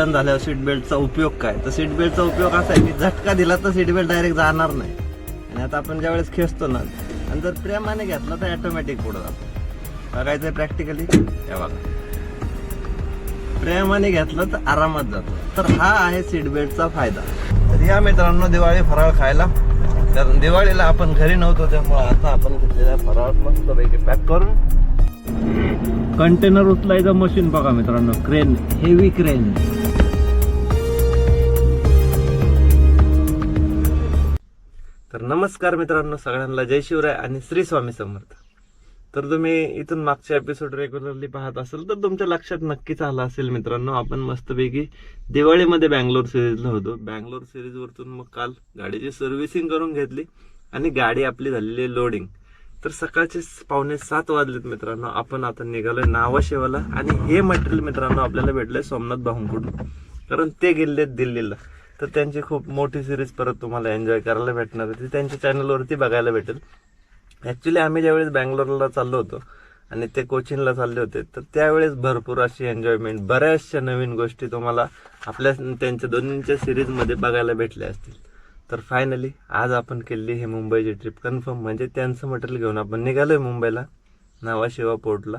Accident झाल्यावर seat बेल्टचा उपयोग काय? तर सीट बेल्टचा उपयोग असा आहे की झटका दिला तर सीट बेल्ट डायरेक्ट जाणार नाही. आणि आता आपण ज्यावेळेस खेचतो ना आणि जर प्रेमाने घेतला तर ॲटोमॅटिक पुढे जातो. बघायचं आहे प्रॅक्टिकली हे बघा. प्रेमाने घेतलं तर आरामात जातो. तर हा आहे सीट बेल्टचा फायदा. तर या मित्रांनो दिवाळी फराळ खायला. कारण दिवाळीला आपण घरी नव्हतो त्यामुळे आता आपण घेतलेला फराळ मस्तपैकी पॅक करून. कंटेनर उचलायचं मशीन बघा मित्रांनो क्रेन हेवी क्रेन नमस्कार मित्रांनो सगळ्यांना जय शिवराय आणि श्री स्वामी समर्थ. तर तुम्ही इथून मागच्या एपिसोड रेग्युलरली पाहत असाल तर तुमच्या लक्षात नक्कीच आलं असेल मित्रांनो आपण मस्तपैकी दिवाळीमध्ये बँगलोर सिरीजला होतो. बँगलोर सिरीजवरतून मग काल गाडीची सर्व्हिसिंग करून घेतली आणि गाडी आपली झालेली लोडिंग तर सकाळचे पावणे सात वाजलेत मित्रांनो आपण आता निघालोय नावाशेवाला आणि हे मटेरियल मित्रांनो आपल्याला भेटलंय सोमनाथ भाऊंकडून. कारण ते गेलेत दिल्लीला. तर त्यांची खूप मोठी सिरीज परत तुम्हाला एन्जॉय करायला भेटणार आहे. ती त्यांच्या चॅनलवरती बघायला भेटेल. ॲक्च्युली आम्ही ज्यावेळेस बँगलोरला चाललो होतो आणि ते कोचिनला चालले होते तर त्यावेळेस भरपूर अशी एन्जॉयमेंट बऱ्याचशा नवीन गोष्टी तुम्हाला आपल्या त्यांच्या दोन्हींच्या सिरीजमध्ये बघायला भेटल्या असतील. तर फायनली आज आपण केलेली हे मुंबईची ट्रिप कन्फर्म म्हणजे त्यांचं मटेरियल घेऊन आपण निघालो आहे मुंबईला नावाशिवा पोर्टला.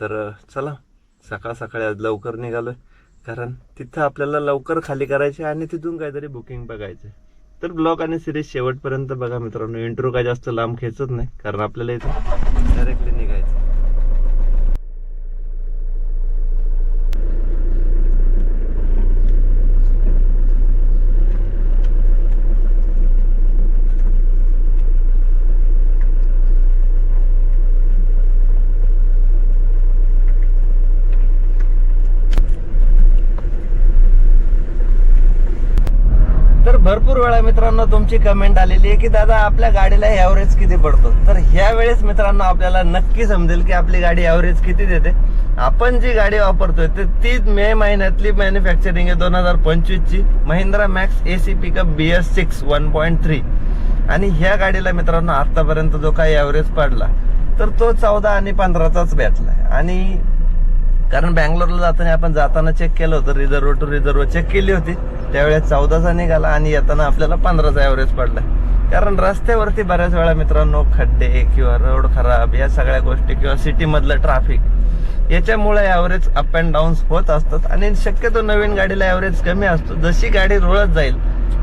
तर चला सकाळ सकाळी आज लवकर निघालो आहे कारण तिथं आपल्याला लवकर खाली करायचे आणि तिथून काहीतरी बुकिंग बघायचे. तर ब्लॉग आणि सिरीज शेवटपर्यंत बघा मित्रांनो इंट्रो काय जास्त लांब खेचत नाही कारण आपल्याला इथं डायरेक्टली निघायचं तर भरपूर वेळा मित्रांनो तुमची कमेंट आलेली आहे की दादा आपल्या गाडीला ॲव्हरेज किती पडतो? तर ह्या वेळेस मित्रांनो आपल्याला नक्की समजेल की आपली गाडी ॲव्हरेज किती देते. आपण जी गाडी वापरतोय तर ती मे महिन्यातली मॅन्युफॅक्चरिंग आहे दोन हजार पंचवीसची Mahindra max A C pickup B S six one point three आणि ह्या गाडीला मित्रांनो आतापर्यंत जो काही ॲव्हरेज पडला तर तो चौदा आणि पंधराचाच भेटलाय. आणि कारण बँगलोरला जाताना आपण जाताना चेक केलं होतं रिझर्व टू रिझर्व चेक केली होती. त्यावेळेस चौदाचा निघाला आणि येताना आपल्याला पंधराचा ॲव्हरेज पडला. कारण रस्त्यावरती बऱ्याच वेळा मित्रांनो खड्डे किंवा रोड खराब या सगळ्या गोष्टी किंवा सिटीमधलं ट्रॅफिक याच्यामुळे ॲव्हरेज अप अँड डाऊन्स होत असतात आणि शक्यतो नवीन गाडीला ॲव्हरेज कमी असतो. जशी गाडी रुळत जाईल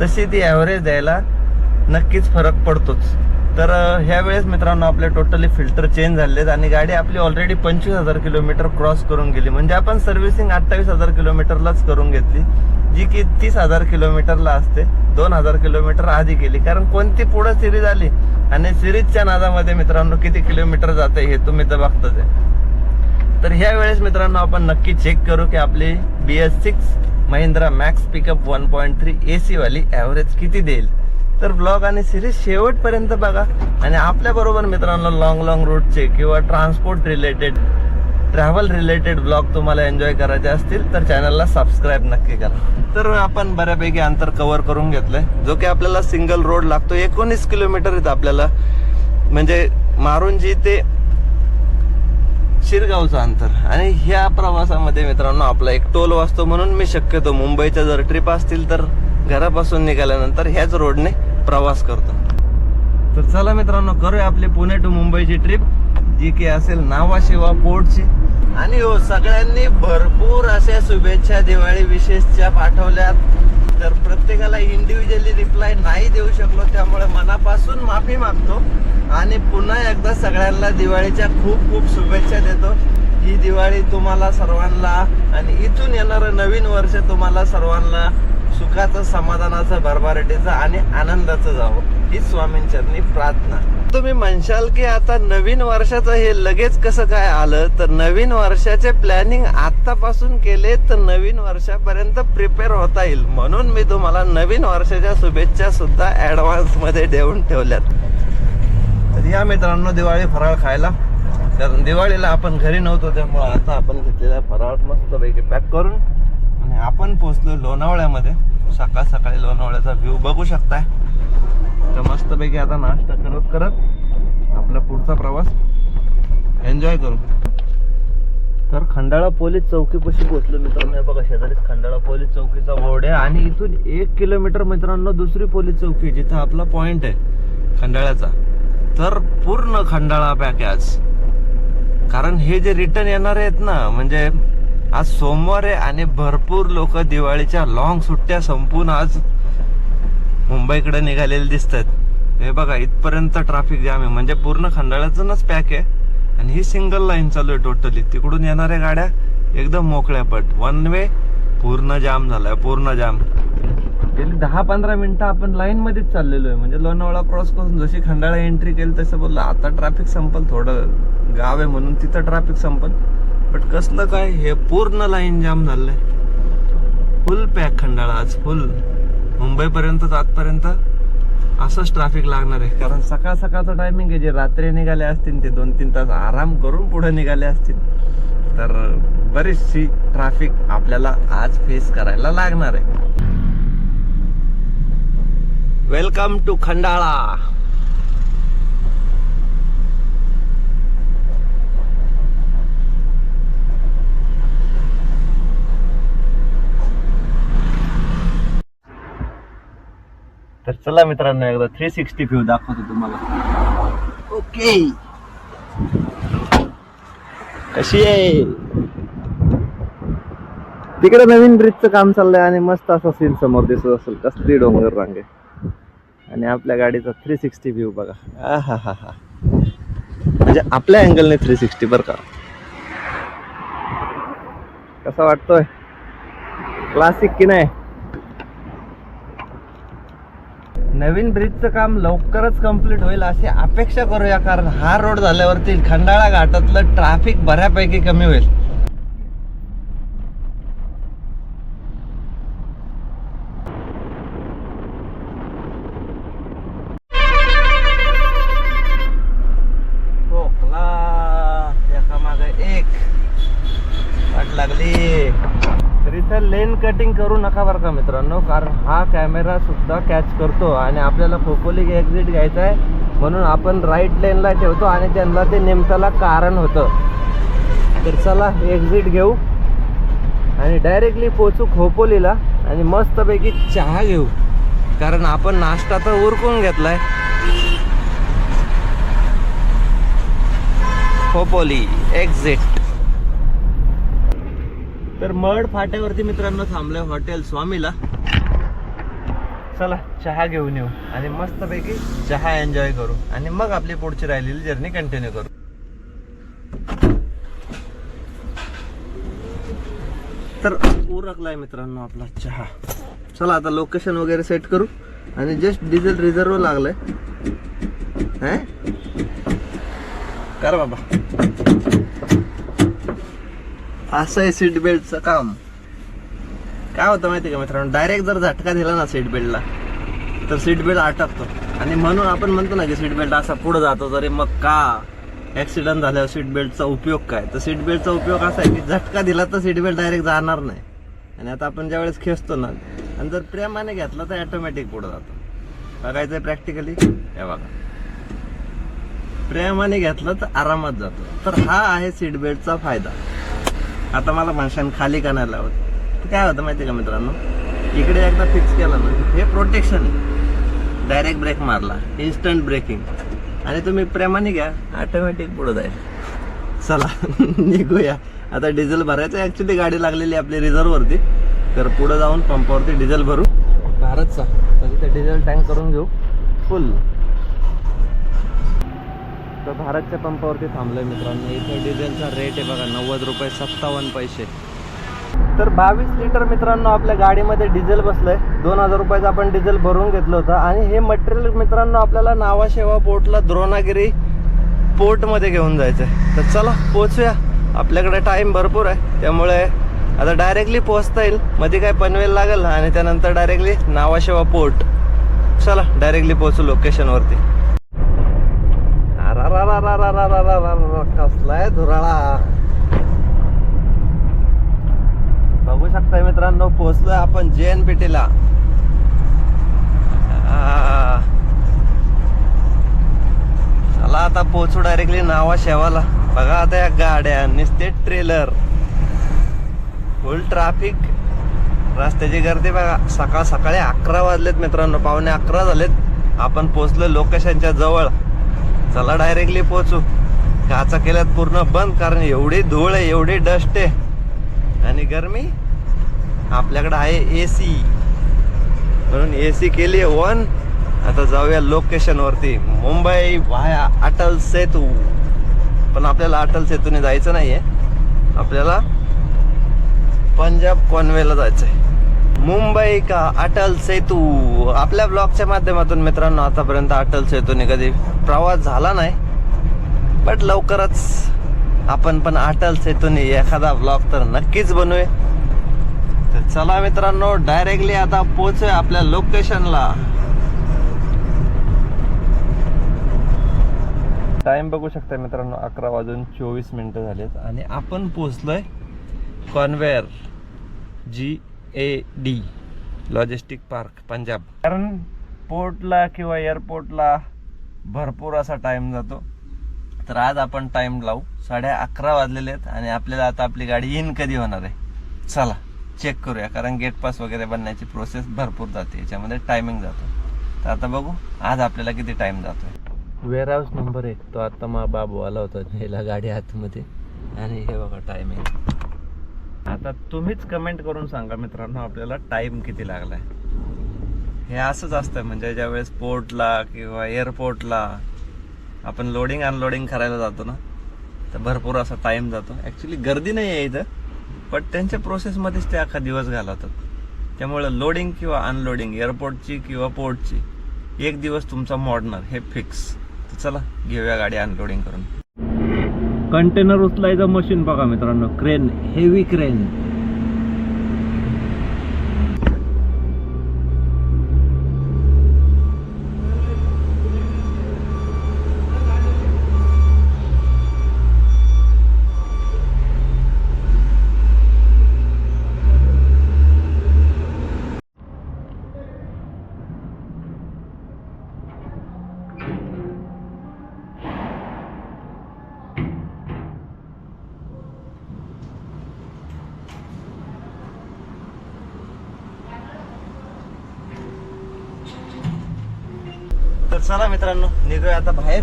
तशी ती ॲव्हरेज द्यायला नक्कीच फरक पडतोच. तर ह्या वेळेस मित्रांनो आपले टोटली फिल्टर चेंज झालेत आणि गाडी आपली ऑलरेडी पंचवीस हजार किलोमीटर क्रॉस करून गेली. म्हणजे आपण सर्व्हिसिंग अठ्ठावीस हजार किलोमीटरलाच करून घेतली जी की तीस हजार किलोमीटरला असते. दोन हजार किलोमीटर आधी गेली. कारण कोणती पुढं सिरीज आली? आणि सिरीजच्या नादामध्ये मित्रांनो किती किलोमीटर जाते हे तुम्ही तर बघताच आहे. तर ह्या वेळेस मित्रांनो आपण नक्की चेक करू की आपली B S six Mahindra max pickup one point three A C वाली ॲव्हरेज किती देईल? तर ब्लॉग आणि सिरीज शेवटपर्यंत बघा. आणि आपल्या बरोबर मित्रांनो लॉंग लॉंग रूटचे किंवा transport related travel related blog तुम्हाला एन्जॉय करायचे असतील तर चॅनलला सबस्क्राईब नक्की करा. तर आपण बऱ्यापैकी अंतर कव्हर करून घेतलंय. जो की आपल्याला सिंगल रोड लागतो एकोणीस किलोमीटर आहेत आपल्याला. म्हणजे मारुंजी ते शिरगावचं अंतर. आणि ह्या प्रवासामध्ये मित्रांनो आपला एक टोल वाचतो म्हणून मी शक्यतो मुंबईच्या जर ट्रिप असतील तर घरापासून निघाल्यानंतर ह्याच रोडने प्रवास करतो. तर चला मित्रांनो करूया आपली पुणे टू मुंबईची ट्रिप जी की असेल नावाशिवा पोर्टची आणि हो सगळ्यांनी भरपूर अशा शुभेच्छा दिवाळी विशेषच्या पाठवल्यात. तर प्रत्येकाला इंडिव्हिज्युअली रिप्लाय नाही देऊ शकलो त्यामुळे मनापासून माफी मागतो. आणि पुन्हा एकदा सगळ्यांना दिवाळीच्या खूप खूप शुभेच्छा देतो. ही दिवाळी तुम्हाला सर्वांना आणि इथून येणारं नवीन वर्ष तुम्हाला सर्वांना सुखाचं समाधानाचं भरभराटीचं आणि आनंदाचं जावं ही स्वामींचरणी प्रार्थना. तुम्ही म्हणशाल की आता नवीन वर्षाचं हे लगेच कसं काय आलं? तर नवीन वर्षाचे प्लॅनिंग आतापासून केले तर नवीन वर्षापर्यंत प्रिपेअर होता येईल. म्हणून मी तुम्हाला नवीन वर्षाच्या शुभेच्छा सुद्धा ऍडव्हान्समध्ये देऊन ठेवल्यात. तर या मित्रांनो दिवाळी फराळ खायला. कारण दिवाळीला आपण घरी नव्हतो त्यामुळे आता आपण घेतलेला फराळ मस्तपैकी पॅक करून आणि आपण पोचलो लोणावळ्यामध्ये. सकाळ सकाळी लोणावळ्याचा व्ह्यू बघू शकताय. तर मस्तपैकी आता नाश्ता करत करत आपला पुढचा प्रवास एन्जॉय करू. तर खंडाळा पोलीस चौकीपाशी पोहोचलो मित्रांनो. बघा शेजारीच खंडाळा पोलीस चौकीचा बोर्ड आहे आणि इथून एक किलोमीटर मित्रांनो दुसरी पोलीस चौकी आहे, जिथं आपला पॉइंट आहे खंडाळ्याचा. तर पूर्ण खंडाळा पॅक कारण हे जे रिटर्न येणार आहेत ना म्हणजे आज सोमवार आहे आणि भरपूर लोक दिवाळीच्या लॉंग सुट्ट्या संपून आज मुंबईकडे निघालेले दिसतात. हे बघा इथपर्यंत ट्रॅफिक जाम आहे. म्हणजे पूर्ण खंडाळ्यातूनच पॅक आहे. आणि ही सिंगल लाईन चालू आहे टोटली तिकडून येणाऱ्या गाड्या एकदम मोकळ्या पट. वन वे पूर्ण जाम झालाय पूर्ण जाम गेली दहा पंधरा मिनिटं आपण लाईन मध्येच चाललेलो आहे. म्हणजे लोणावळा क्रॉस करून जशी खंडाळा एंट्री केली तसं बोललं आता ट्रॅफिक संपल थोडं. गाव आहे म्हणून तिथं ट्रॅफिक संपल. बट कसलं काय हे पूर्ण लाईन जाम झालंय. फुल पॅक खंडाळा आज फुल. मुंबईपर्यंत आजपर्यंत असंच ट्रॅफिक लागणार आहे. कारण सकाळ सकाळचं टायमिंग आहे जे रात्री निघाले असतील ते दोन तीन तास आराम करून पुढे निघाले असतील. तर बरीचशी ट्रॅफिक आपल्याला आज फेस करायला लागणार आहे. Welcome to Khandala. तर चला मित्रांनो एकदा थ्री सिक्स्टी व्ह्यू दाखवतो तुम्हाला. ओके कशी आहे? तिकडे नवीन ब्रिजचं काम चाललंय आणि मस्त असा सीन समोर दिसत असेल. कसली डोंगर रांगे. आणि आपल्या गाडीचा थ्री सिक्स्टी व्ह्यू बघा. हा हा हा म्हणजे आपल्या अँगलने थ्री सिक्स्टी बरं का? कसा वाटतोय? क्लासिक की नाही? नवीन ब्रिजचं काम लवकरच कंप्लीट होईल अशी अपेक्षा करूया कारण हा रोड झाल्यावरती खंडाळा घाटातलं ट्रॅफिक बऱ्यापैकी कमी होईल. लेन कटिंग करू नका बरं का मित्रांनो कारण हा कॅमेरा सुद्धा कॅच करतो आणि आपल्याला खोपोली एक्झिट घ्यायचा आहे म्हणून आपण राईट लेनला ठेवतो आणि त्यांना ते नेमताला कारण होतं. तर चला एक्झिट घेऊ आणि डायरेक्टली पोचू खोपोलीला आणि मस्तपैकी चहा घेऊ. कारण आपण नाश्ता तर उरकून घेतलाय. खोपोली एक्झिट तर मड फाट्यावरती मित्रांनो थांबलोय हॉटेल स्वामीला. चला चहा घेऊन येऊ आणि मस्तपैकी चहा एन्जॉय करू आणि मग आपली पुढची राहिलेली जर्नी कंटिन्यू करू. तर उरकलाय मित्रांनो आपला चहा. चला आता लोकेशन वगैरे सेट करू आणि जस्ट डिझेल रिझर्व लागलंय. है? कर बाबा. असं आहे सीट बेल्टचं काम. काय होतं माहिती का मित्रांनो? डायरेक्ट जर झटका दिला ना सीट बेल्टला तर सीट बेल्ट अटकतो. आणि म्हणून आपण म्हणतो ना की सीट बेल्ट असा पुढे जातो तरी मग का ॲक्सिडंट झाल्यावर सीट बेल्टचा उपयोग काय? तर सीट बेल्टचा उपयोग असा आहे की झटका दिला तर सीट बेल्ट डायरेक्ट जाणार नाही. आणि आता आपण ज्यावेळेस खेचतो ना आणि जर प्रेमाने घेतला तर ॲटोमॅटिक पुढे जातो. बघायचं प्रॅक्टिकली हे बघा. प्रेमाने घेतलं तर आरामात जातो. तर हा आहे सीट बेल्टचा फायदा. आता मला माणसाने खाली का नाही लावत काय होतं माहिती का मित्रांनो? इकडे एकदा फिक्स केलं ना हे प्रोटेक्शन डायरेक्ट ब्रेक मारला इन्स्टंट ब्रेकिंग आणि तुम्ही प्रेमाने घ्या ऑटोमॅटिक पुढं जाईल. चला निघूया. आता डिझेल भरायचं ॲक्च्युली गाडी लागलेली आपली रिझर्ववरती तर पुढं जाऊन पंपावरती डिझेल भरू. भारतचा. तर तिथे डिझेल टँक करून घेऊ. फुल तर भारतच्या पंपावरती थांबलोय मित्रांनो. इथं डिझेलचा रेट आहे बघा नव्वद रुपये सत्तावन्न पैसे. तर बावीस लिटर मित्रांनो आपल्या गाडीमध्ये डिझेल बसलंय. दोन हजार रुपयाचं आपण डिझेल भरून घेतलं होतं. आणि हे मटेरियल मित्रांनो आपल्याला नावाशेवा पोर्टला द्रोणागिरी पोर्टमध्ये घेऊन जायचं आहे तर चला पोचूया आपल्याकडे टाईम भरपूर आहे. त्यामुळे आता डायरेक्टली पोचता येईल. मध्ये काय पनवेल लागेल आणि त्यानंतर डायरेक्टली नावाशेवा पोर्ट. चला डायरेक्टली पोचू लोकेशनवरती कसलाय धुराळा. बघू शकताय मित्रांनो पोहोचलोय आपण जे एन पेटीला चला आता पोहोचू डायरेक्टली नावा शेवाला. बघा आता या गाड्या नुसते ट्रेलर फुल ट्राफिक रस्त्याची गर्दी बघा. सकाळ सकाळी अकरा वाजलेत मित्रांनो पावणे अकरा झालेत. आपण पोचलो लोकेशनच्या जवळ. चला डायरेक्टली पोचू काचा केल्यात पूर्ण बंद कारण एवढी धूळ आहे एवढी डस्ट आहे. आणि गरमी? आपल्याकडे आहे ए सी म्हणून ए सी केली आहे वन आता जाऊया लोकेशन वरती. मुंबई वाया अटल सेतू. पण आपल्याला अटल सेतूने जायचं नाहीये. आपल्याला पंजाब कॉन्वेला जायचंय. मुंबई का अटल सेतू? आपल्या ब्लॉगच्या माध्यमातून मित्रांनो आतापर्यंत अटल सेतूने कधी प्रवास झाला नाही बट लवकरच आपण पण अटल सेतूने एखादा ब्लॉग तर नक्कीच बनवूया. तर चला मित्रांनो डायरेक्टली आता पोहोचूया आपल्या लोकेशनला टाइम बघू शकता मित्रांनो अकरा वाजून चोवीस मिनिटं झालेत आणि आपण पोचलोय conware G A D logistic park Punjab कारण पोर्टला किंवा एअरपोर्टला भरपूर असा टाइम जातो. तर आज आपण टाइम लावू. साडे अकरा वाजलेले आहेत आणि आपल्याला आता आपली गाडी इन कधी होणार आहे? चला चेक करूया. कारण गेट पास वगैरे बनण्याची प्रोसेस भरपूर जाते. याच्यामध्ये टायमिंग जातो. तर आता बघू आज आपल्याला किती टाइम जातोय. वेअर हाऊस नंबर एक. तो आता मग बाबू आला होता. न्यायला गाडी आतमध्ये. आणि हे बघा टायमिंग आता तुम्हीच कमेंट करून सांगा मित्रांनो आपल्याला टाइम किती लागलाय. हे असंच असतं म्हणजे ज्यावेळेस पोर्टला किंवा एअरपोर्टला आपण लोडिंग अनलोडिंग करायला जातो ना तर भरपूर असा टाइम जातो. ॲक्च्युली गर्दी नाही आहे इथं पण त्यांच्या प्रोसेसमध्येच ते अख्खा दिवस घालवतात. त्यामुळे लोडिंग किंवा अनलोडिंग एअरपोर्टची किंवा पोर्टची एक दिवस तुमचा मोडणार हे फिक्स तर चला घेऊया गाडी अनलोडिंग करून. कंटेनर उचलायचं मशीन बघा मित्रांनो. क्रेन हेवी क्रेन चला मित्रांनो निघूया आता बाहेर.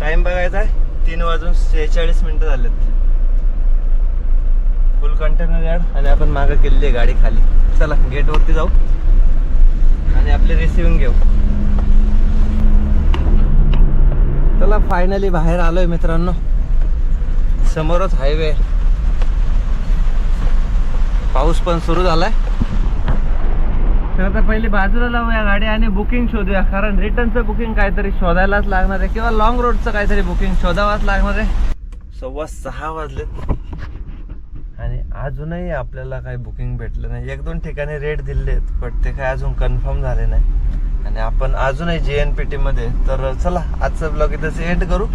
टाइम बघायचा आहे तीन वाजून सेहेचाळीस मिनिटं झालेत. फुल कंटेनर यार्ड आणि आपण मागं केलेली आहे गाडी खाली. चला गेटवरती जाऊ. आणि आपले रिसिव्हिंग घेऊ. चला फायनली बाहेर आलोय मित्रांनो. समोरच हायवे पाऊस पण सुरू झालाय. तर आता पहिले बाजूला लावूया गाडी आणि बुकिंग शोधूया. कारण रिटर्नचं बुकिंग काहीतरी शोधायलाच लागणार आहे किंवा लॉंग रोडचं काहीतरी बुकिंग शोधावाच लागणार आहे. सव्वा सहा वाजले आणि अजूनही आपल्याला काही बुकिंग भेटलं नाही. एक दोन ठिकाणी रेट दिले आहेत पण ते काय अजून कन्फर्म झाले नाही. आणि आपण अजूनही जे एन पी टीमध्ये तर चला आजचा ब्लॉग इथंच एंड करू.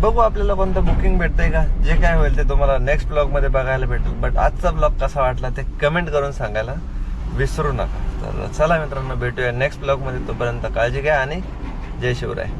बघू आपल्याला कोणतं बुकिंग भेटतंय का. जे काय होईल ते तुम्हाला नेक्स्ट ब्लॉगमध्ये बघायला भेटेल. बट आजचा ब्लॉग कसा वाटला ते कमेंट करून सांगायला विसरू नका. तर चला मित्रांनो भेटूया नेक्स्ट ब्लॉगमध्ये तोपर्यंत काळजी घ्या आणि जय शिवराय.